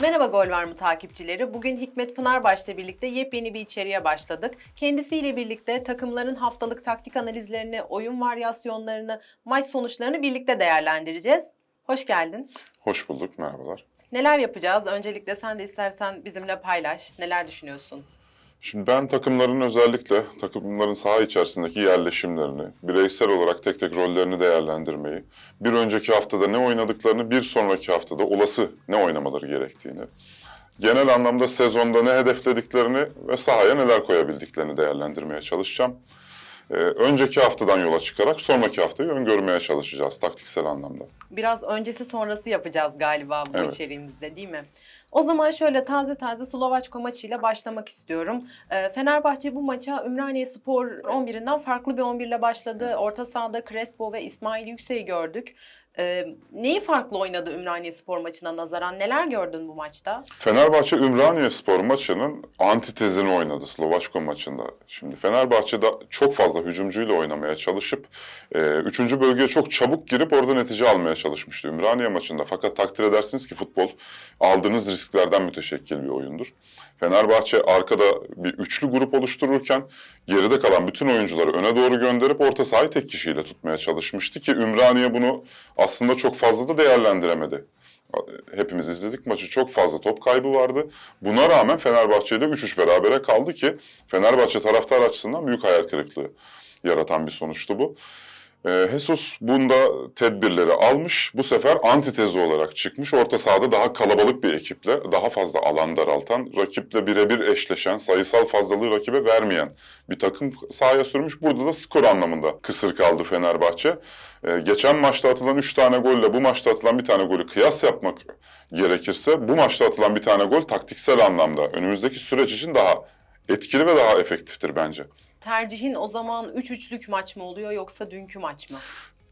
Merhaba Gol Var mı takipçileri? Bugün Hikmet Pınarbaş'la birlikte yepyeni bir içeriğe başladık. Kendisiyle birlikte takımların haftalık taktik analizlerini, oyun varyasyonlarını, maç sonuçlarını birlikte değerlendireceğiz. Hoş geldin. Hoş bulduk, merhabalar. Neler yapacağız? Öncelikle sen de istersen bizimle paylaş. Neler düşünüyorsun? Şimdi ben takımların özellikle takımların saha içerisindeki yerleşimlerini, bireysel olarak tek tek rollerini değerlendirmeyi, bir önceki haftada ne oynadıklarını, bir sonraki haftada olası ne oynamaları gerektiğini, genel anlamda sezonda ne hedeflediklerini ve sahaya neler koyabildiklerini değerlendirmeye çalışacağım. Ee, önceki haftadan yola çıkarak sonraki haftayı öngörmeye çalışacağız taktiksel anlamda. Biraz öncesi sonrası yapacağız galiba bu Evet. içeriğimizde değil mi? O zaman şöyle taze taze Slovaçko maçıyla başlamak istiyorum. Ee, Fenerbahçe bu maça Ümraniye Spor 11'inden farklı bir 11 ile başladı. Orta sahada Crespo ve İsmail Yüksek'i gördük. Ee, neyi farklı oynadı Ümraniye Spor maçına nazaran? Neler gördün bu maçta? Fenerbahçe Ümraniye Spor maçının antitezini oynadı Slovaçko maçında. Şimdi Fenerbahçe'de çok fazla hücumcuyla oynamaya çalışıp e, üçüncü bölgeye çok çabuk girip orada netice almaya çalışmıştı Ümraniye maçında. Fakat takdir edersiniz ki futbol aldığınız risklerden müteşekkil bir oyundur. Fenerbahçe arkada bir üçlü grup oluştururken geride kalan bütün oyuncuları öne doğru gönderip orta sahayı tek kişiyle tutmaya çalışmıştı ki Ümraniye bunu aslında çok fazla da değerlendiremedi. Hepimiz izledik maçı çok fazla top kaybı vardı. Buna rağmen Fenerbahçe ile 3-3 berabere kaldı ki Fenerbahçe taraftar açısından büyük hayal kırıklığı yaratan bir sonuçtu bu. Ee, Jesus bunda tedbirleri almış. Bu sefer antitezi olarak çıkmış. Orta sahada daha kalabalık bir ekiple, daha fazla alan daraltan, rakiple birebir eşleşen, sayısal fazlalığı rakibe vermeyen bir takım sahaya sürmüş. Burada da skor anlamında kısır kaldı Fenerbahçe. Ee, geçen maçta atılan 3 tane golle bu maçta atılan bir tane golü kıyas yapmak gerekirse bu maçta atılan bir tane gol taktiksel anlamda önümüzdeki süreç için daha etkili ve daha efektiftir bence. Tercihin o zaman 3-3'lük maç mı oluyor yoksa dünkü maç mı?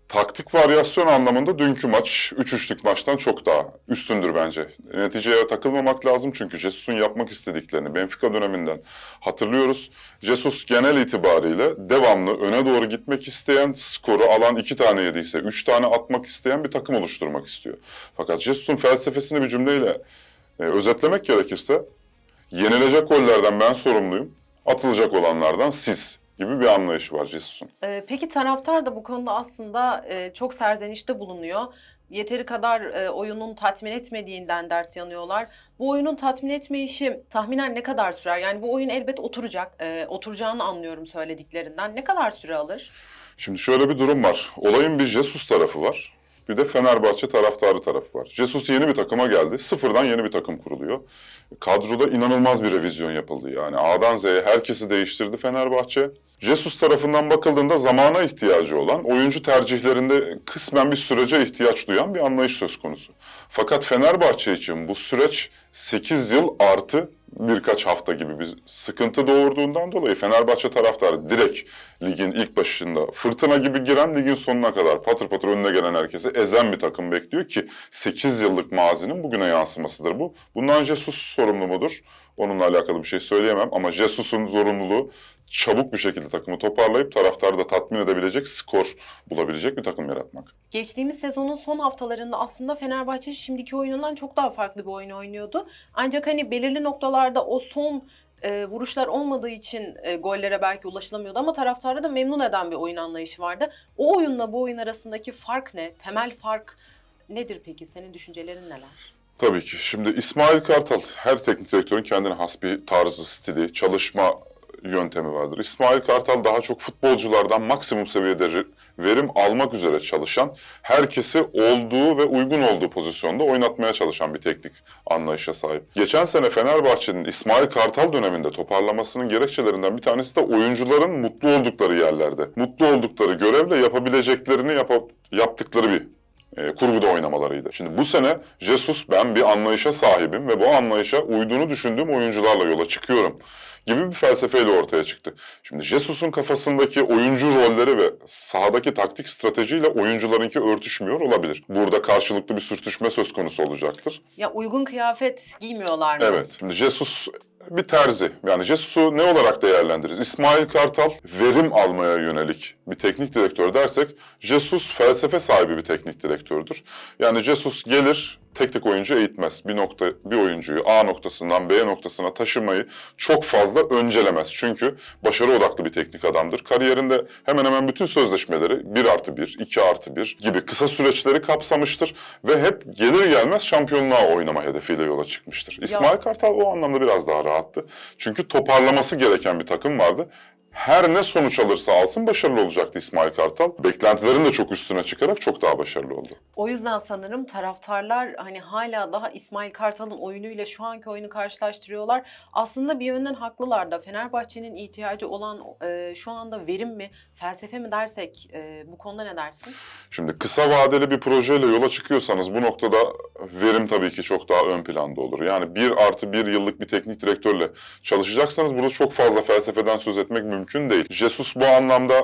Taktik varyasyon anlamında dünkü maç 3-3'lük maçtan çok daha üstündür bence. Neticeye takılmamak lazım çünkü Jesus'un yapmak istediklerini Benfica döneminden hatırlıyoruz. Jesus genel itibariyle devamlı öne doğru gitmek isteyen, skoru alan iki tane yediyse üç tane atmak isteyen bir takım oluşturmak istiyor. Fakat Jesus'un felsefesini bir cümleyle e, özetlemek gerekirse yenilecek gollerden ben sorumluyum, atılacak olanlardan siz gibi bir anlayışı var Jesus'un. Ee, peki taraftar da bu konuda aslında e, çok serzenişte bulunuyor. Yeteri kadar e, oyunun tatmin etmediğinden dert yanıyorlar. Bu oyunun tatmin etme işi tahminen ne kadar sürer? Yani bu oyun elbet oturacak. E, oturacağını anlıyorum söylediklerinden. Ne kadar süre alır? Şimdi şöyle bir durum var. Olayın bir Jesus tarafı var. Bir de Fenerbahçe taraftarı tarafı var. Jesus yeni bir takıma geldi. Sıfırdan yeni bir takım kuruluyor. Kadroda inanılmaz bir revizyon yapıldı. Yani A'dan Z'ye herkesi değiştirdi Fenerbahçe. Jesus tarafından bakıldığında zamana ihtiyacı olan, oyuncu tercihlerinde kısmen bir sürece ihtiyaç duyan bir anlayış söz konusu. Fakat Fenerbahçe için bu süreç 8 yıl artı birkaç hafta gibi bir sıkıntı doğurduğundan dolayı Fenerbahçe taraftarı direkt ligin ilk başında fırtına gibi giren ligin sonuna kadar patır patır önüne gelen herkesi ezen bir takım bekliyor ki 8 yıllık mazinin bugüne yansımasıdır bu. Bundan Jesus sorumlu mudur? Onunla alakalı bir şey söyleyemem ama Jesus'un zorunluluğu çabuk bir şekilde takımı toparlayıp taraftarı da tatmin edebilecek skor bulabilecek bir takım yaratmak. Geçtiğimiz sezonun son haftalarında aslında Fenerbahçe şimdiki oyunundan çok daha farklı bir oyun oynuyordu. Ancak hani belirli noktalarda o son e, vuruşlar olmadığı için e, gollere belki ulaşılamıyordu ama taraftarı da memnun eden bir oyun anlayışı vardı. O oyunla bu oyun arasındaki fark ne? Temel fark nedir peki? Senin düşüncelerin neler? Tabii ki. Şimdi İsmail Kartal, her teknik direktörün kendine has bir tarzı, stili, çalışma yöntemi vardır. İsmail Kartal daha çok futbolculardan maksimum seviyede ri- verim almak üzere çalışan, herkesi olduğu ve uygun olduğu pozisyonda oynatmaya çalışan bir teknik anlayışa sahip. Geçen sene Fenerbahçe'nin İsmail Kartal döneminde toparlamasının gerekçelerinden bir tanesi de oyuncuların mutlu oldukları yerlerde, mutlu oldukları görevle yapabileceklerini yapa- yaptıkları bir e, kurguda oynamalarıydı. Şimdi bu sene Jesus ben bir anlayışa sahibim ve bu anlayışa uyduğunu düşündüğüm oyuncularla yola çıkıyorum gibi bir felsefeyle ortaya çıktı. Şimdi Jesus'un kafasındaki oyuncu rolleri ve sahadaki taktik stratejiyle oyuncularınki örtüşmüyor olabilir. Burada karşılıklı bir sürtüşme söz konusu olacaktır. Ya uygun kıyafet giymiyorlar mı? Evet. Şimdi Jesus bir terzi. Yani Jesus'u ne olarak değerlendiririz? İsmail Kartal verim almaya yönelik bir teknik direktör dersek Jesus felsefe sahibi bir teknik direktördür. Yani Jesus gelir tek tek oyuncu eğitmez. Bir nokta bir oyuncuyu A noktasından B noktasına taşımayı çok fazla öncelemez. Çünkü başarı odaklı bir teknik adamdır. Kariyerinde hemen hemen bütün sözleşmeleri 1 artı 1, 2 artı 1 gibi kısa süreçleri kapsamıştır ve hep gelir gelmez şampiyonluğa oynama hedefiyle yola çıkmıştır. İsmail Kartal o anlamda biraz daha rahattı. Çünkü toparlaması gereken bir takım vardı. Her ne sonuç alırsa alsın başarılı olacaktı İsmail Kartal. Beklentilerin de çok üstüne çıkarak çok daha başarılı oldu. O yüzden sanırım taraftarlar hani hala daha İsmail Kartal'ın oyunuyla şu anki oyunu karşılaştırıyorlar. Aslında bir yönden haklılar da Fenerbahçe'nin ihtiyacı olan e, şu anda verim mi, felsefe mi dersek e, bu konuda ne dersin? Şimdi kısa vadeli bir projeyle yola çıkıyorsanız bu noktada verim tabii ki çok daha ön planda olur. Yani bir artı bir yıllık bir teknik direktörle çalışacaksanız burada çok fazla felsefeden söz etmek mümkün değil. Jesus bu anlamda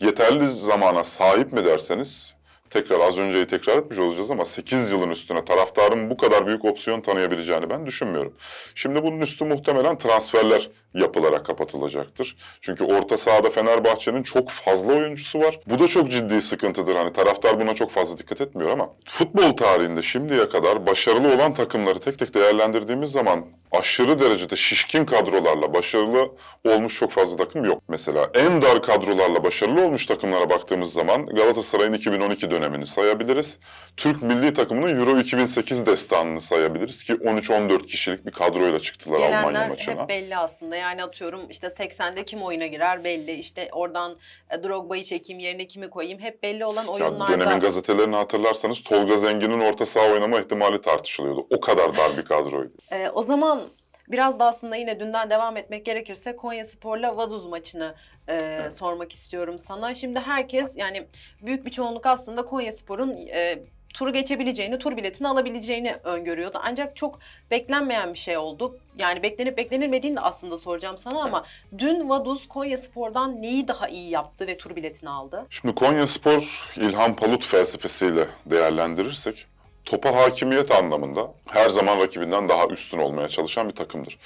yeterli zamana sahip mi derseniz tekrar az önceyi tekrar etmiş olacağız ama 8 yılın üstüne taraftarın bu kadar büyük opsiyon tanıyabileceğini ben düşünmüyorum. Şimdi bunun üstü muhtemelen transferler yapılarak kapatılacaktır. Çünkü orta sahada Fenerbahçe'nin çok fazla oyuncusu var. Bu da çok ciddi sıkıntıdır. Hani taraftar buna çok fazla dikkat etmiyor ama futbol tarihinde şimdiye kadar başarılı olan takımları tek tek değerlendirdiğimiz zaman aşırı derecede şişkin kadrolarla başarılı olmuş çok fazla takım yok. Mesela en dar kadrolarla başarılı olmuş takımlara baktığımız zaman Galatasaray'ın 2012 dönemini sayabiliriz. Türk milli takımının Euro 2008 destanını sayabiliriz ki 13-14 kişilik bir kadroyla çıktılar Almanya Gelenler maçına. hep belli aslında. Yani atıyorum işte 80'de kim oyuna girer belli. İşte oradan e, Drogba'yı çekeyim yerine kimi koyayım. Hep belli olan Ya oyunlarda. dönemin gazetelerini hatırlarsanız Tolga Zengin'in orta saha oynama ihtimali tartışılıyordu. O kadar dar bir kadroydu. Ee, o zaman biraz da aslında yine dünden devam etmek gerekirse Konya Spor'la Vaduz maçını e, sormak istiyorum sana. Şimdi herkes yani büyük bir çoğunluk aslında Konya Spor'un e, turu geçebileceğini, tur biletini alabileceğini öngörüyordu. Ancak çok beklenmeyen bir şey oldu. Yani beklenip beklenilmediğini de aslında soracağım sana ama dün Vaduz Konya Spor'dan neyi daha iyi yaptı ve tur biletini aldı? Şimdi Konya Spor İlhan Palut felsefesiyle değerlendirirsek topa hakimiyet anlamında her zaman rakibinden daha üstün olmaya çalışan bir takımdır.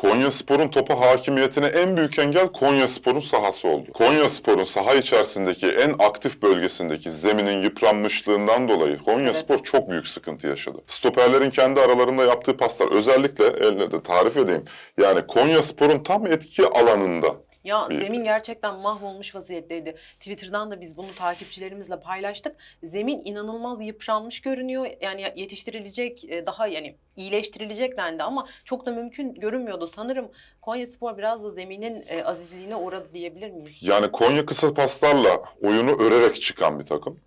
Konya Spor'un topa hakimiyetine en büyük engel Konya Spor'un sahası oldu. Konya Spor'un saha içerisindeki en aktif bölgesindeki zeminin yıpranmışlığından dolayı Konya Evet. Spor çok büyük sıkıntı yaşadı. Stoperlerin kendi aralarında yaptığı paslar özellikle eline de tarif edeyim. Yani Konya Spor'un tam etki alanında Ya zemin gerçekten mahvolmuş vaziyetteydi. Twitter'dan da biz bunu takipçilerimizle paylaştık. Zemin inanılmaz yıpranmış görünüyor. Yani yetiştirilecek, e, daha yani iyileştirilecek dendi ama çok da mümkün görünmüyordu. Sanırım Konyaspor biraz da zeminin e, azizliğine uğradı diyebilir miyiz? Yani Konya kısa paslarla oyunu örerek çıkan bir takım.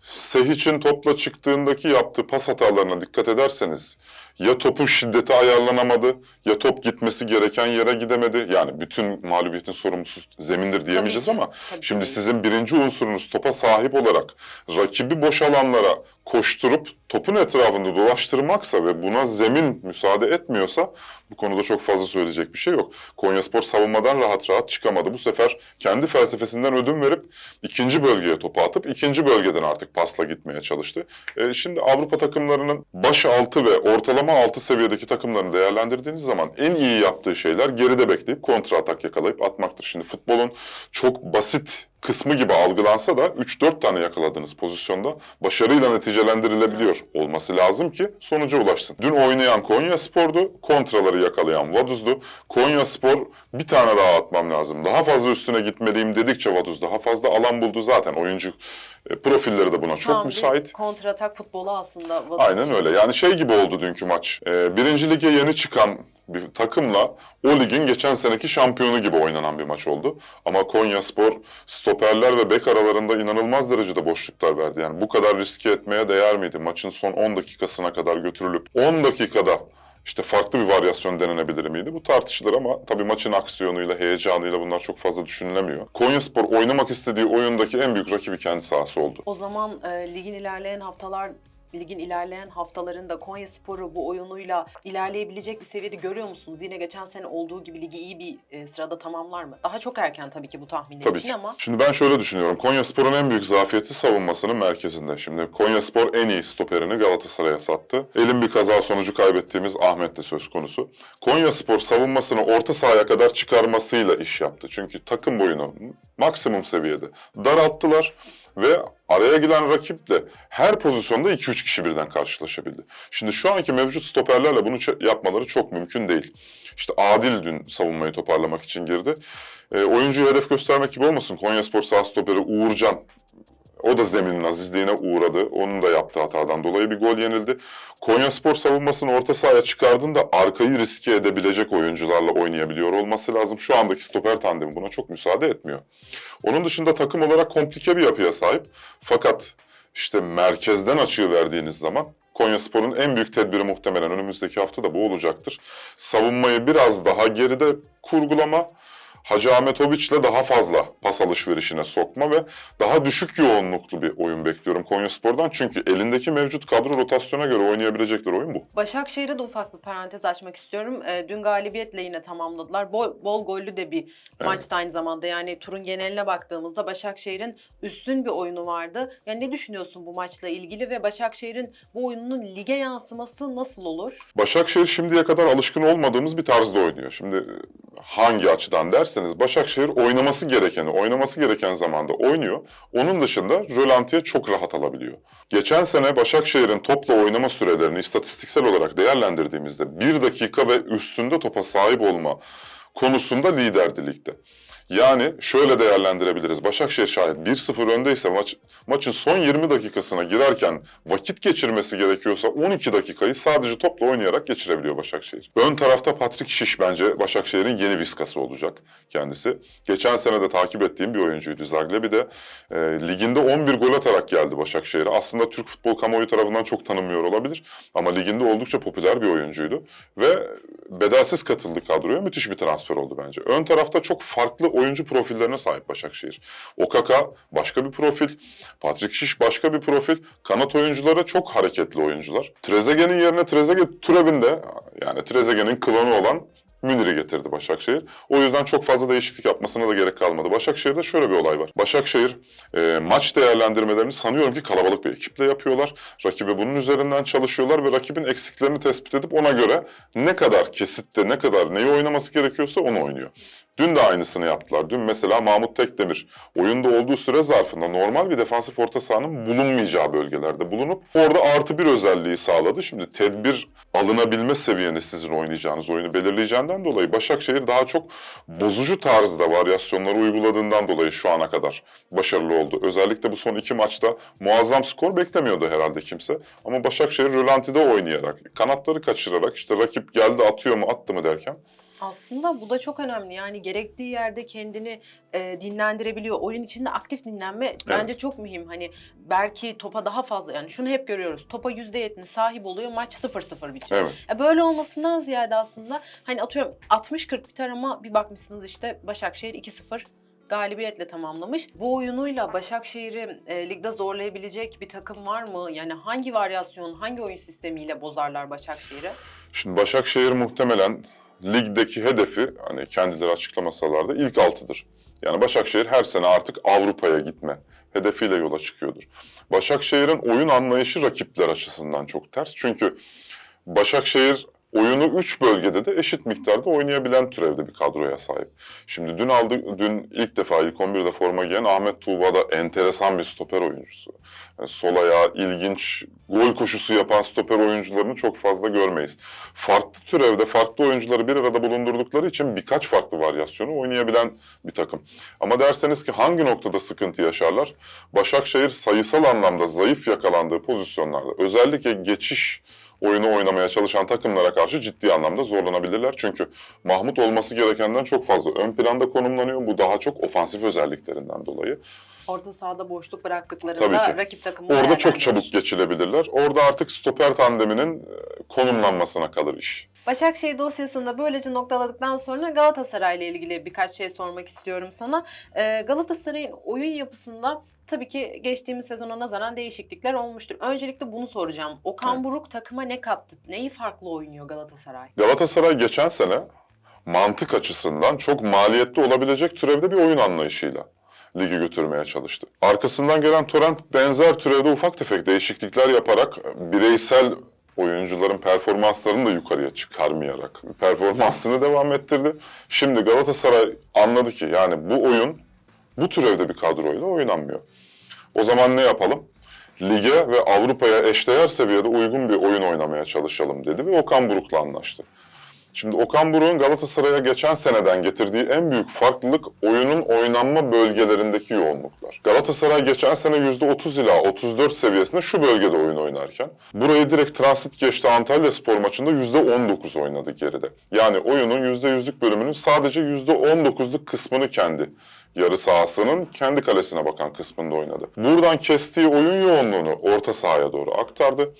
Sehic'in topla çıktığındaki yaptığı pas hatalarına dikkat ederseniz ya topun şiddeti ayarlanamadı ya top gitmesi gereken yere gidemedi. Yani bütün mağlubiyetin sorumlusu zemindir diyemeyeceğiz Tabii ki, ama tabii şimdi ki. sizin birinci unsurunuz topa sahip olarak rakibi boş alanlara koşturup topun etrafında dolaştırmaksa ve buna zemin müsaade etmiyorsa bu konuda çok fazla söyleyecek bir şey yok. Konyaspor savunmadan rahat rahat çıkamadı. Bu sefer kendi felsefesinden ödün verip ikinci bölgeye topu atıp ikinci bölgeden artık pasla gitmeye çalıştı. E, şimdi Avrupa takımlarının baş altı ve ortalama altı seviyedeki takımlarını değerlendirdiğiniz zaman en iyi yaptığı şeyler geride bekleyip kontra atak yakalayıp atmaktır. Şimdi futbolun çok basit kısmı gibi algılansa da 3-4 tane yakaladığınız pozisyonda başarıyla neticelendirilebiliyor olması lazım ki sonuca ulaşsın. Dün oynayan Konya Spor'du, kontraları yakalayan Vaduz'du. Konya Spor bir tane daha atmam lazım. Daha fazla üstüne gitmeliyim dedikçe Vaduz daha fazla alan buldu. Zaten oyuncu e, profilleri de buna çok Tam bir müsait. kontratak futbolu aslında. Vaduz Aynen öyle. Yani şey gibi oldu dünkü maç. Ee, birinci lige yeni çıkan bir takımla o ligin geçen seneki şampiyonu gibi oynanan bir maç oldu. Ama Konya Spor stoperler ve bek aralarında inanılmaz derecede boşluklar verdi. Yani bu kadar riske etmeye değer miydi? Maçın son 10 dakikasına kadar götürülüp 10 dakikada işte farklı bir varyasyon denenebilir miydi? Bu tartışılır ama tabii maçın aksiyonuyla, heyecanıyla bunlar çok fazla düşünülemiyor. Konya Spor oynamak istediği oyundaki en büyük rakibi kendi sahası oldu. O zaman e, ligin ilerleyen haftalar ligin ilerleyen haftalarında Konya Sporu bu oyunuyla ilerleyebilecek bir seviyede görüyor musunuz? Yine geçen sene olduğu gibi ligi iyi bir e, sırada tamamlar mı? Daha çok erken tabii ki bu tahminler Tabii için ki. ama Şimdi ben şöyle düşünüyorum. Konya Spor'un en büyük zafiyeti savunmasının merkezinde. Şimdi Konya Spor en iyi stoperini Galatasaray'a sattı. Elin bir kaza sonucu kaybettiğimiz Ahmet de söz konusu. Konya Spor savunmasını orta sahaya kadar çıkarmasıyla iş yaptı. Çünkü takım boyunu maksimum seviyede daralttılar. Ve araya giren rakiple her pozisyonda 2-3 kişi birden karşılaşabildi. Şimdi şu anki mevcut stoperlerle bunu yapmaları çok mümkün değil. İşte Adil dün savunmayı toparlamak için girdi. E, oyuncuyu hedef göstermek gibi olmasın. Konyaspor sağ stoperi Uğurcan o da zeminin azizliğine uğradı. Onun da yaptığı hatadan dolayı bir gol yenildi. Konyaspor savunmasını orta sahaya çıkardığında arkayı riske edebilecek oyuncularla oynayabiliyor olması lazım. Şu andaki stoper tandemi buna çok müsaade etmiyor. Onun dışında takım olarak komplike bir yapıya sahip. Fakat işte merkezden açığı verdiğiniz zaman Konyaspor'un en büyük tedbiri muhtemelen önümüzdeki hafta da bu olacaktır. Savunmayı biraz daha geride kurgulama, Hacı Ahmetoviç'le daha fazla pas alışverişine sokma ve daha düşük yoğunluklu bir oyun bekliyorum Konyaspor'dan. Çünkü elindeki mevcut kadro rotasyona göre oynayabilecekleri oyun bu. Başakşehir'e de ufak bir parantez açmak istiyorum. Ee, dün galibiyetle yine tamamladılar. Bol, bol gollü de bir maçtı aynı zamanda. Yani turun geneline baktığımızda Başakşehir'in üstün bir oyunu vardı. Yani ne düşünüyorsun bu maçla ilgili ve Başakşehir'in bu oyununun lige yansıması nasıl olur? Başakşehir şimdiye kadar alışkın olmadığımız bir tarzda oynuyor. Şimdi e, hangi açıdan derseniz Başakşehir oynaması gerekeni, oynaması gereken zamanda oynuyor. Onun dışında rölantiye çok rahat alabiliyor. Geçen sene Başakşehir'in topla oynama sürelerini istatistiksel olarak değerlendirdiğimizde bir dakika ve üstünde topa sahip olma konusunda liderdi ligde. Yani şöyle değerlendirebiliriz. Başakşehir şayet 1-0 öndeyse maç, maçın son 20 dakikasına girerken vakit geçirmesi gerekiyorsa 12 dakikayı sadece topla oynayarak geçirebiliyor Başakşehir. Ön tarafta Patrick Şiş bence Başakşehir'in yeni viskası olacak kendisi. Geçen sene de takip ettiğim bir oyuncuydu Zaglebi de. E, liginde 11 gol atarak geldi Başakşehir'e. Aslında Türk futbol kamuoyu tarafından çok tanınmıyor olabilir. Ama liginde oldukça popüler bir oyuncuydu. Ve bedelsiz katıldı kadroya. Müthiş bir transfer oldu bence. Ön tarafta çok farklı oyuncu profillerine sahip Başakşehir. Okaka başka bir profil, Patrick Şiş başka bir profil. Kanat oyuncuları çok hareketli oyuncular. Trezeguet'in yerine Trezeguet türevinde yani Trezeguet'in klonu olan Münir'i getirdi Başakşehir. O yüzden çok fazla değişiklik yapmasına da gerek kalmadı. Başakşehir'de şöyle bir olay var. Başakşehir e, maç değerlendirmelerini sanıyorum ki kalabalık bir ekiple yapıyorlar. Rakibe bunun üzerinden çalışıyorlar ve rakibin eksiklerini tespit edip ona göre ne kadar kesitte, ne kadar neyi oynaması gerekiyorsa onu oynuyor. Dün de aynısını yaptılar. Dün mesela Mahmut Tekdemir oyunda olduğu süre zarfında normal bir defansif orta sahanın bulunmayacağı bölgelerde bulunup orada artı bir özelliği sağladı. Şimdi tedbir alınabilme seviyeniz sizin oynayacağınız oyunu belirleyeceğinden dolayı Başakşehir daha çok bozucu tarzda varyasyonları uyguladığından dolayı şu ana kadar başarılı oldu. Özellikle bu son iki maçta muazzam skor beklemiyordu herhalde kimse. Ama Başakşehir rölantide oynayarak, kanatları kaçırarak işte rakip geldi atıyor mu attı mı derken Aslında bu da çok önemli. Yani gerektiği yerde kendini e, dinlendirebiliyor. Oyun içinde aktif dinlenme bence çok mühim. Hani belki topa daha fazla yani şunu hep görüyoruz. Topa %70 sahip oluyor. Maç 0-0 bitiyor. evet. E, Böyle olmasından ziyade aslında hani atıyorum 60-40 biter ama bir bakmışsınız işte Başakşehir 2-0 galibiyetle tamamlamış. Bu oyunuyla Başakşehir'i e, ligde zorlayabilecek bir takım var mı? Yani hangi varyasyon, hangi oyun sistemiyle bozarlar Başakşehir'i? Şimdi Başakşehir muhtemelen ligdeki hedefi hani kendileri açıklamasalar da ilk altıdır. Yani Başakşehir her sene artık Avrupa'ya gitme hedefiyle yola çıkıyordur. Başakşehir'in oyun anlayışı rakipler açısından çok ters. Çünkü Başakşehir oyunu 3 bölgede de eşit miktarda oynayabilen türevde bir kadroya sahip. Şimdi dün aldı, dün ilk defa ilk 11'de forma giyen Ahmet Tuğba da enteresan bir stoper oyuncusu. Yani sol ayağı ilginç, gol koşusu yapan stoper oyuncularını çok fazla görmeyiz. Farklı türevde farklı oyuncuları bir arada bulundurdukları için birkaç farklı varyasyonu oynayabilen bir takım. Ama derseniz ki hangi noktada sıkıntı yaşarlar? Başakşehir sayısal anlamda zayıf yakalandığı pozisyonlarda özellikle geçiş oyunu oynamaya çalışan takımlara karşı ciddi anlamda zorlanabilirler. Çünkü Mahmut olması gerekenden çok fazla ön planda konumlanıyor. Bu daha çok ofansif özelliklerinden dolayı. Orta sahada boşluk bıraktıklarında Tabii ki. rakip takımı Orada çok çabuk geçilebilirler. Orada artık stoper tandeminin e, konumlanmasına kalır iş. Başakşehir dosyasını da böylece noktaladıktan sonra Galatasaray ile ilgili birkaç şey sormak istiyorum sana. Ee, Galatasaray'ın oyun yapısında tabii ki geçtiğimiz sezona nazaran değişiklikler olmuştur. Öncelikle bunu soracağım. Okan Evet. Buruk takıma ne kattı? Neyi farklı oynuyor Galatasaray? Galatasaray geçen sene mantık açısından çok maliyetli olabilecek türevde bir oyun anlayışıyla ligi götürmeye çalıştı. Arkasından gelen Torrent benzer türevde ufak tefek değişiklikler yaparak bireysel oyuncuların performanslarını da yukarıya çıkarmayarak performansını devam ettirdi. Şimdi Galatasaray anladı ki yani bu oyun bu türevde bir kadroyla oynanmıyor. O zaman ne yapalım? Lige ve Avrupa'ya eşdeğer seviyede uygun bir oyun oynamaya çalışalım dedi ve Okan Buruk'la anlaştı. Şimdi Okan Buruk'un Galatasaray'a geçen seneden getirdiği en büyük farklılık oyunun oynanma bölgelerindeki yoğunluklar. Galatasaray geçen sene %30 ila 34 seviyesinde şu bölgede oyun oynarken burayı direkt transit geçti Antalya Spor maçında %19 oynadı geride. Yani oyunun %100'lük bölümünün sadece %19'luk kısmını kendi yarı sahasının kendi kalesine bakan kısmında oynadı. Buradan kestiği oyun yoğunluğunu orta sahaya doğru aktardı.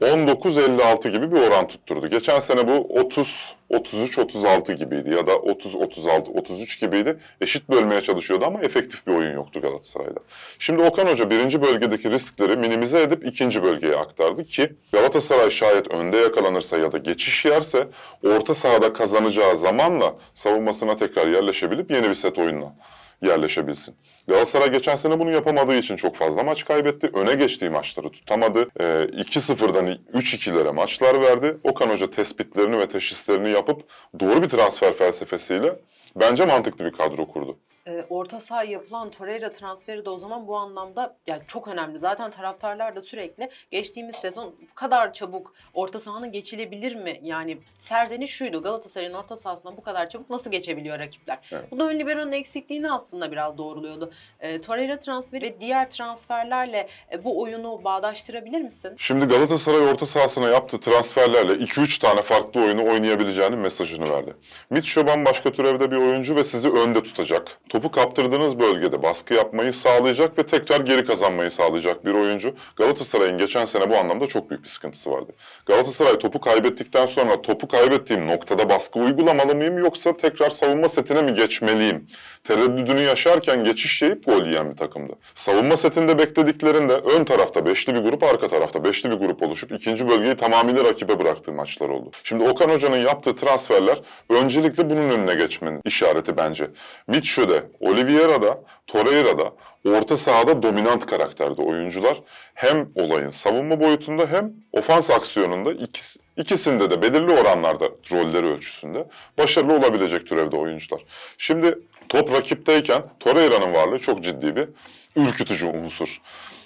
19-56 gibi bir oran tutturdu. Geçen sene bu 30 33 36 gibiydi ya da 30 36 33 gibiydi. Eşit bölmeye çalışıyordu ama efektif bir oyun yoktu Galatasaray'da. Şimdi Okan Hoca birinci bölgedeki riskleri minimize edip ikinci bölgeye aktardı ki Galatasaray şayet önde yakalanırsa ya da geçiş yerse orta sahada kazanacağı zamanla savunmasına tekrar yerleşebilip yeni bir set oyunla yerleşebilsin. Galatasaray geçen sene bunu yapamadığı için çok fazla maç kaybetti. Öne geçtiği maçları tutamadı. Ee, 2-0'dan 3-2'lere maçlar verdi. Okan Hoca tespitlerini ve teşhislerini yapıp doğru bir transfer felsefesiyle bence mantıklı bir kadro kurdu. Ee, orta saha yapılan Torreira transferi de o zaman bu anlamda yani çok önemli. Zaten taraftarlar da sürekli geçtiğimiz sezon bu kadar çabuk orta sahanın geçilebilir mi? Yani serzeniş şuydu Galatasaray'ın orta sahasına bu kadar çabuk nasıl geçebiliyor rakipler? Evet. Bu da ön libero'nun eksikliğini aslında biraz doğruluyordu. Ee, Torreira transferi ve diğer transferlerle e, bu oyunu bağdaştırabilir misin? Şimdi Galatasaray orta sahasına yaptığı transferlerle 2-3 tane farklı oyunu oynayabileceğinin mesajını verdi. Mitchell bambaşka türevde bir oyuncu ve sizi önde tutacak. Topu kaptırdığınız bölgede baskı yapmayı sağlayacak ve tekrar geri kazanmayı sağlayacak bir oyuncu. Galatasaray'ın geçen sene bu anlamda çok büyük bir sıkıntısı vardı. Galatasaray topu kaybettikten sonra topu kaybettiğim noktada baskı uygulamalı mıyım yoksa tekrar savunma setine mi geçmeliyim? Tereddüdünü yaşarken geçiş yiyip gol yiyen bir takımdı. Savunma setinde beklediklerinde ön tarafta beşli bir grup, arka tarafta beşli bir grup oluşup ikinci bölgeyi tamamıyla rakibe bıraktığı maçlar oldu. Şimdi Okan Hoca'nın yaptığı transferler öncelikle bunun önüne geçmenin işareti bence. Mitchell'de, Oliveira'da, Torreira'da orta sahada dominant karakterde oyuncular hem olayın savunma boyutunda hem ofans aksiyonunda ikisi, ikisinde de belirli oranlarda rolleri ölçüsünde başarılı olabilecek türevde oyuncular. Şimdi top rakipteyken Torreira'nın varlığı çok ciddi bir ürkütücü unsur.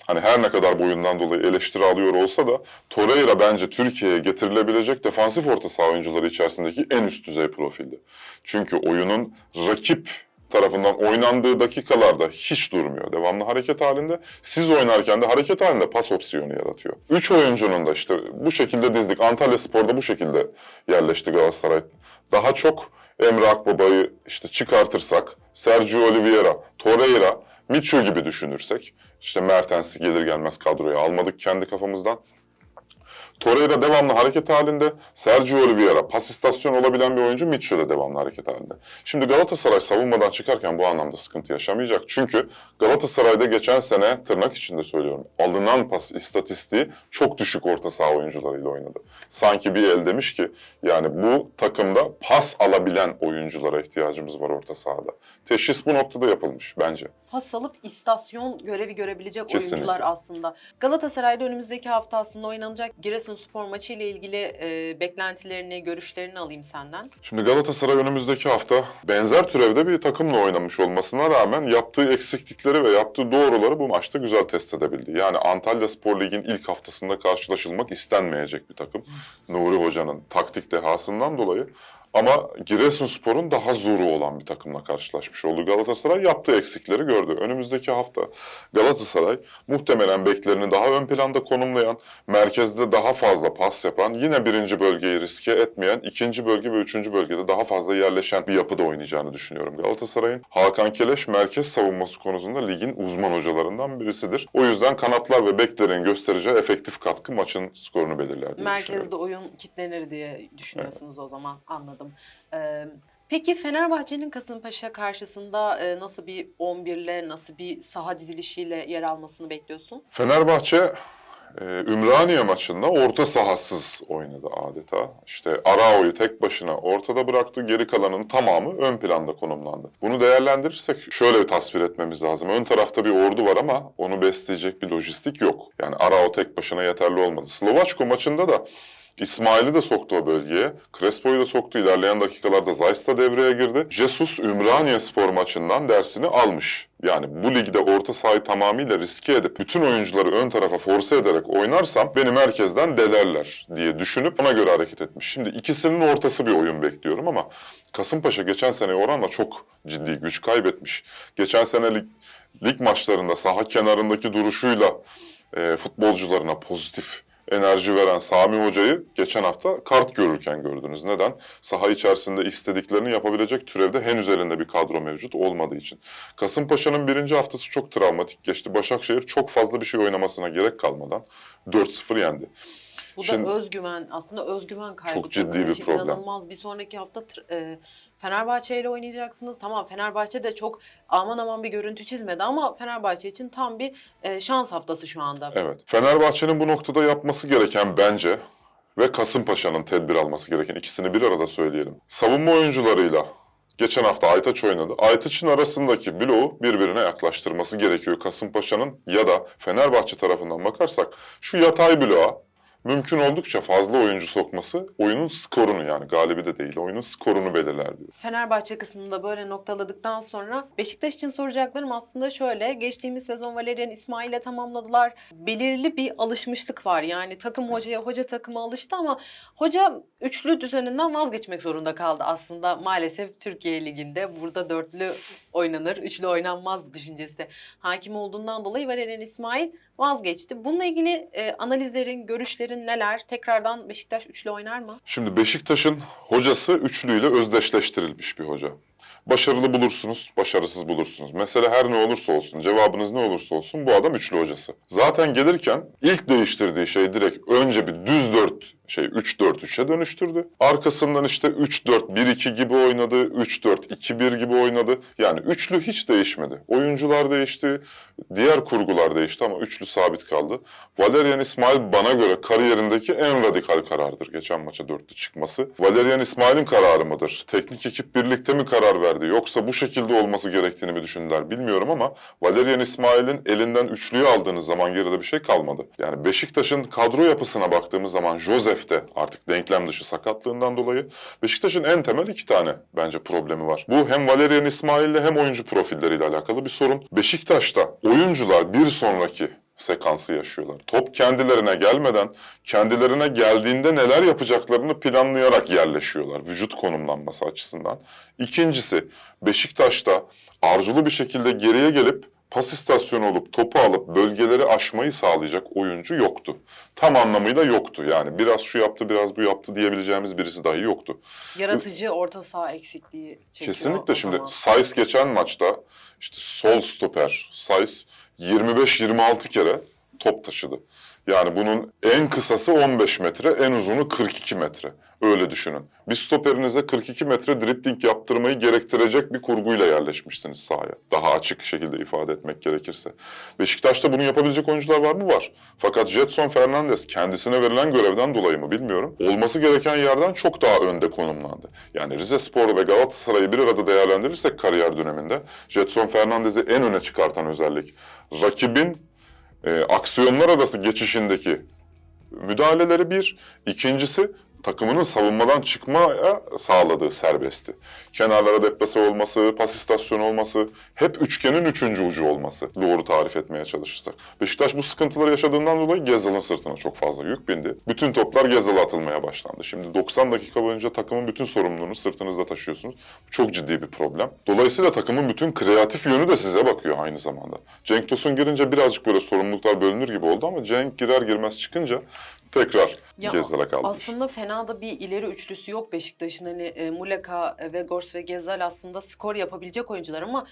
Hani her ne kadar boyundan dolayı eleştiri alıyor olsa da Torreira bence Türkiye'ye getirilebilecek defansif orta saha oyuncuları içerisindeki en üst düzey profildi. Çünkü oyunun rakip tarafından oynandığı dakikalarda hiç durmuyor. Devamlı hareket halinde. Siz oynarken de hareket halinde pas opsiyonu yaratıyor. Üç oyuncunun da işte bu şekilde dizdik. Antalya Spor'da bu şekilde yerleşti Galatasaray. Daha çok Emre Akbaba'yı işte çıkartırsak, Sergio Oliveira, Torreira, Michu gibi düşünürsek, işte Mertens'i gelir gelmez kadroya almadık kendi kafamızdan. Torreira devamlı hareket halinde. Sergio Oliveira pas istasyon olabilen bir oyuncu. Mitchell de devamlı hareket halinde. Şimdi Galatasaray savunmadan çıkarken bu anlamda sıkıntı yaşamayacak. Çünkü Galatasaray'da geçen sene tırnak içinde söylüyorum alınan pas istatistiği çok düşük orta saha oyuncularıyla oynadı. Sanki bir el demiş ki yani bu takımda pas alabilen oyunculara ihtiyacımız var orta sahada. Teşhis bu noktada yapılmış bence. pas alıp istasyon görevi görebilecek Kesinlikle. oyuncular aslında. Galatasaray'da önümüzdeki hafta aslında oynanacak Giresunspor maçı ile ilgili e, beklentilerini, görüşlerini alayım senden. Şimdi Galatasaray önümüzdeki hafta benzer türevde bir takımla oynamış olmasına rağmen yaptığı eksiklikleri ve yaptığı doğruları bu maçta güzel test edebildi. Yani Antalya Spor Lig'in ilk haftasında karşılaşılmak istenmeyecek bir takım. Nuri Hoca'nın taktik dehasından dolayı. Ama Giresunspor'un daha zoru olan bir takımla karşılaşmış oldu. Galatasaray yaptığı eksikleri gördü. Önümüzdeki hafta Galatasaray muhtemelen beklerini daha ön planda konumlayan, merkezde daha fazla pas yapan, yine birinci bölgeyi riske etmeyen, ikinci bölge ve üçüncü bölgede daha fazla yerleşen bir yapıda oynayacağını düşünüyorum Galatasaray'ın. Hakan Keleş merkez savunması konusunda ligin uzman hocalarından birisidir. O yüzden kanatlar ve beklerin göstereceği efektif katkı maçın skorunu belirler diye. Merkezde oyun kitlenir diye düşünüyorsunuz o zaman anladım. Ee, peki Fenerbahçe'nin Kasımpaşa karşısında e, nasıl bir 11'le, nasıl bir saha dizilişiyle yer almasını bekliyorsun? Fenerbahçe e, Ümraniye maçında orta sahasız oynadı adeta. İşte Arao'yu tek başına ortada bıraktı. Geri kalanın tamamı ön planda konumlandı. Bunu değerlendirirsek şöyle bir tasvir etmemiz lazım. Ön tarafta bir ordu var ama onu besleyecek bir lojistik yok. Yani Arao tek başına yeterli olmadı. Slovaçko maçında da İsmail'i de soktu o bölgeye. Crespo'yu da soktu. İlerleyen dakikalarda Zayt da devreye girdi. Jesus Ümraniye spor maçından dersini almış. Yani bu ligde orta sahayı tamamıyla riske edip bütün oyuncuları ön tarafa force ederek oynarsam beni merkezden delerler diye düşünüp ona göre hareket etmiş. Şimdi ikisinin ortası bir oyun bekliyorum ama Kasımpaşa geçen seneye oranla çok ciddi güç kaybetmiş. Geçen sene lig, lig maçlarında saha kenarındaki duruşuyla e, futbolcularına pozitif enerji veren Sami Hoca'yı geçen hafta kart görürken gördünüz. Neden? Saha içerisinde istediklerini yapabilecek türevde henüz elinde bir kadro mevcut olmadığı için. Kasımpaşa'nın birinci haftası çok travmatik geçti. Başakşehir çok fazla bir şey oynamasına gerek kalmadan 4-0 yendi. Bu Şimdi- da özgüven, aslında özgüven kaybı. Çok ciddi bir için problem. İnanılmaz. Bir sonraki hafta e, Fenerbahçe ile oynayacaksınız. Tamam Fenerbahçe de çok aman aman bir görüntü çizmedi ama Fenerbahçe için tam bir e, şans haftası şu anda. Evet. Fenerbahçe'nin bu noktada yapması gereken bence ve Kasımpaşa'nın tedbir alması gereken ikisini bir arada söyleyelim. Savunma oyuncularıyla geçen hafta Aytaç oynadı. Aytaç'ın arasındaki bloğu birbirine yaklaştırması gerekiyor Kasımpaşa'nın ya da Fenerbahçe tarafından bakarsak şu yatay bloğa mümkün oldukça fazla oyuncu sokması oyunun skorunu yani galibi de değil oyunun skorunu belirler diyor. Fenerbahçe kısmında böyle noktaladıktan sonra Beşiktaş için soracaklarım aslında şöyle. Geçtiğimiz sezon Valerian İsmail'e tamamladılar. Belirli bir alışmışlık var. Yani takım hocaya, hoca takıma alıştı ama hoca üçlü düzeninden vazgeçmek zorunda kaldı aslında. Maalesef Türkiye Ligi'nde burada dörtlü oynanır, üçlü oynanmaz düşüncesi hakim olduğundan dolayı Valerian İsmail vazgeçti. Bununla ilgili e, analizlerin, görüşlerin neler? Tekrardan Beşiktaş üçlü oynar mı? Şimdi Beşiktaş'ın hocası üçlüyle özdeşleştirilmiş bir hoca. Başarılı bulursunuz, başarısız bulursunuz. Mesele her ne olursa olsun, cevabınız ne olursa olsun bu adam üçlü hocası. Zaten gelirken ilk değiştirdiği şey direkt önce bir düz dört şey 3-4-3'e dönüştürdü. Arkasından işte 3-4-1-2 gibi oynadı, 3-4-2-1 gibi oynadı. Yani üçlü hiç değişmedi. Oyuncular değişti, diğer kurgular değişti ama üçlü sabit kaldı. Valerian İsmail bana göre kariyerindeki en radikal karardır geçen maça dörtlü çıkması. Valerian İsmail'in kararı mıdır? Teknik ekip birlikte mi karar verdi? Yoksa bu şekilde olması gerektiğini mi düşündüler bilmiyorum ama Valerian İsmail'in elinden üçlüyü aldığınız zaman geride bir şey kalmadı. Yani Beşiktaş'ın kadro yapısına baktığımız zaman Josef de artık denklem dışı sakatlığından dolayı Beşiktaş'ın en temel iki tane bence problemi var. Bu hem Valerian İsmail'le hem oyuncu profilleriyle alakalı bir sorun. Beşiktaş'ta oyuncular bir sonraki sekansı yaşıyorlar. Top kendilerine gelmeden, kendilerine geldiğinde neler yapacaklarını planlayarak yerleşiyorlar vücut konumlanması açısından. İkincisi, Beşiktaş'ta arzulu bir şekilde geriye gelip pas istasyonu olup topu alıp bölgeleri aşmayı sağlayacak oyuncu yoktu. Tam anlamıyla yoktu. Yani biraz şu yaptı, biraz bu yaptı diyebileceğimiz birisi dahi yoktu. Yaratıcı orta saha eksikliği çekiyor Kesinlikle şimdi. Saiz geçen maçta işte sol stoper Saiz 25-26 kere top taşıdı. Yani bunun en kısası 15 metre, en uzunu 42 metre. Öyle düşünün. Bir stoperinize 42 metre dripling yaptırmayı gerektirecek bir kurguyla yerleşmişsiniz sahaya. Daha açık şekilde ifade etmek gerekirse. Beşiktaş'ta bunu yapabilecek oyuncular var mı? Var. Fakat Jetson Fernandez kendisine verilen görevden dolayı mı bilmiyorum. Olması gereken yerden çok daha önde konumlandı. Yani Rize Spor ve Galatasaray'ı bir arada değerlendirirsek kariyer döneminde Jetson Fernandez'i en öne çıkartan özellik rakibin e, aksiyonlar arası geçişindeki müdahaleleri bir. İkincisi takımının savunmadan çıkmaya sağladığı serbestti. Kenarlara deplase olması, pas istasyonu olması, hep üçgenin üçüncü ucu olması doğru tarif etmeye çalışırsak. Beşiktaş bu sıkıntıları yaşadığından dolayı Gezal'ın sırtına çok fazla yük bindi. Bütün toplar Gezal'a atılmaya başlandı. Şimdi 90 dakika boyunca takımın bütün sorumluluğunu sırtınızda taşıyorsunuz. Bu çok ciddi bir problem. Dolayısıyla takımın bütün kreatif yönü de size bakıyor aynı zamanda. Cenk Tosun girince birazcık böyle sorumluluklar bölünür gibi oldu ama Cenk girer girmez çıkınca tekrar Gezal'a kaldı. Aslında fena da bir ileri üçlüsü yok Beşiktaş'ın. Hani e, Muleka, e, Vegors ve Gezal aslında skor yapabilecek oyuncular ama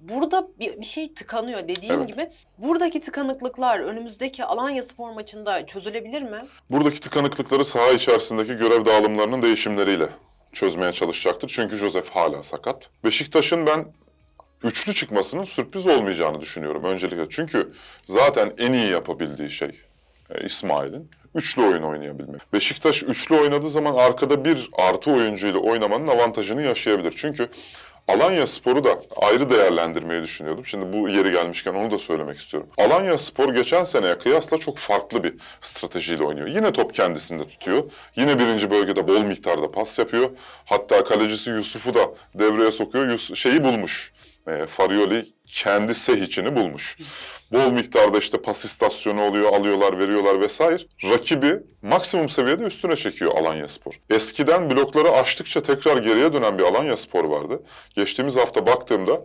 burada bir, bir şey tıkanıyor dediğin Evet. gibi. Buradaki tıkanıklıklar önümüzdeki Alanya Spor maçında çözülebilir mi? Buradaki tıkanıklıkları saha içerisindeki görev dağılımlarının değişimleriyle çözmeye çalışacaktır. Çünkü Josef hala sakat. Beşiktaş'ın ben üçlü çıkmasının sürpriz olmayacağını düşünüyorum öncelikle. Çünkü zaten en iyi yapabildiği şey İsmail'in üçlü oyun oynayabilmek. Beşiktaş üçlü oynadığı zaman arkada bir artı oyuncuyla oynamanın avantajını yaşayabilir. Çünkü Alanya Spor'u da ayrı değerlendirmeyi düşünüyordum. Şimdi bu yeri gelmişken onu da söylemek istiyorum. Alanya Spor geçen seneye kıyasla çok farklı bir stratejiyle oynuyor. Yine top kendisinde tutuyor. Yine birinci bölgede bol miktarda pas yapıyor. Hatta kalecisi Yusuf'u da devreye sokuyor. Yus şeyi bulmuş. E, Farioli kendi Sehic'ini bulmuş. Bol miktarda işte pas istasyonu oluyor, alıyorlar, veriyorlar vesaire. Rakibi maksimum seviyede üstüne çekiyor Alanya Spor. Eskiden blokları aştıkça tekrar geriye dönen bir Alanya Spor vardı. Geçtiğimiz hafta baktığımda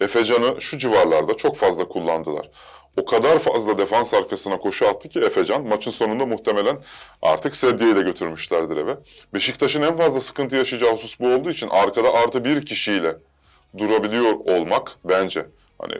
Efecan'ı şu civarlarda çok fazla kullandılar. O kadar fazla defans arkasına koşu attı ki Efecan maçın sonunda muhtemelen artık sedyeyi de götürmüşlerdir eve. Beşiktaş'ın en fazla sıkıntı yaşayacağı husus bu olduğu için arkada artı bir kişiyle durabiliyor olmak bence. Hani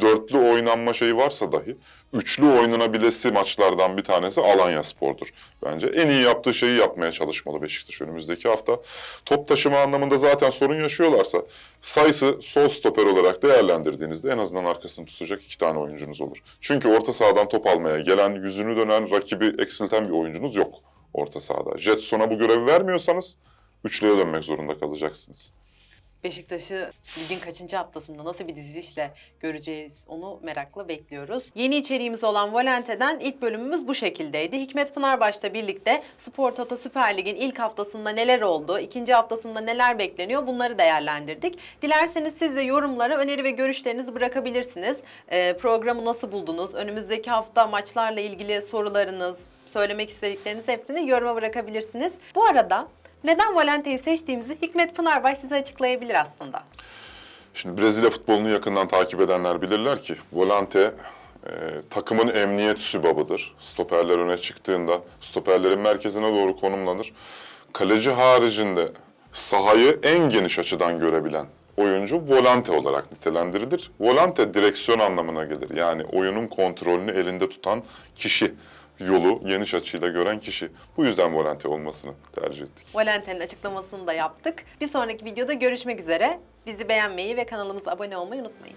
dörtlü oynanma şeyi varsa dahi üçlü oynanabilesi maçlardan bir tanesi Alanya Spor'dur. Bence en iyi yaptığı şeyi yapmaya çalışmalı Beşiktaş önümüzdeki hafta. Top taşıma anlamında zaten sorun yaşıyorlarsa sayısı sol stoper olarak değerlendirdiğinizde en azından arkasını tutacak iki tane oyuncunuz olur. Çünkü orta sahadan top almaya gelen, yüzünü dönen, rakibi eksilten bir oyuncunuz yok orta sahada. Jetson'a bu görevi vermiyorsanız üçlüye dönmek zorunda kalacaksınız. Beşiktaş'ı ligin kaçıncı haftasında nasıl bir dizilişle göreceğiz onu merakla bekliyoruz. Yeni içeriğimiz olan Volante'den ilk bölümümüz bu şekildeydi. Hikmet Pınarbaş'la birlikte Spor Toto Süper Lig'in ilk haftasında neler oldu, ikinci haftasında neler bekleniyor bunları değerlendirdik. Dilerseniz siz de yorumlara öneri ve görüşlerinizi bırakabilirsiniz. Ee, programı nasıl buldunuz? Önümüzdeki hafta maçlarla ilgili sorularınız, söylemek istedikleriniz hepsini yoruma bırakabilirsiniz. Bu arada neden Valente'yi seçtiğimizi Hikmet Pınarbaş size açıklayabilir aslında. Şimdi Brezilya futbolunu yakından takip edenler bilirler ki Volante e, takımın emniyet sübabıdır. Stoperler öne çıktığında stoperlerin merkezine doğru konumlanır. Kaleci haricinde sahayı en geniş açıdan görebilen oyuncu volante olarak nitelendirilir. Volante direksiyon anlamına gelir. Yani oyunun kontrolünü elinde tutan kişi. Yolu geniş açıyla gören kişi. Bu yüzden volante olmasını tercih ettik. Valente'nin açıklamasını da yaptık. Bir sonraki videoda görüşmek üzere. Bizi beğenmeyi ve kanalımıza abone olmayı unutmayın.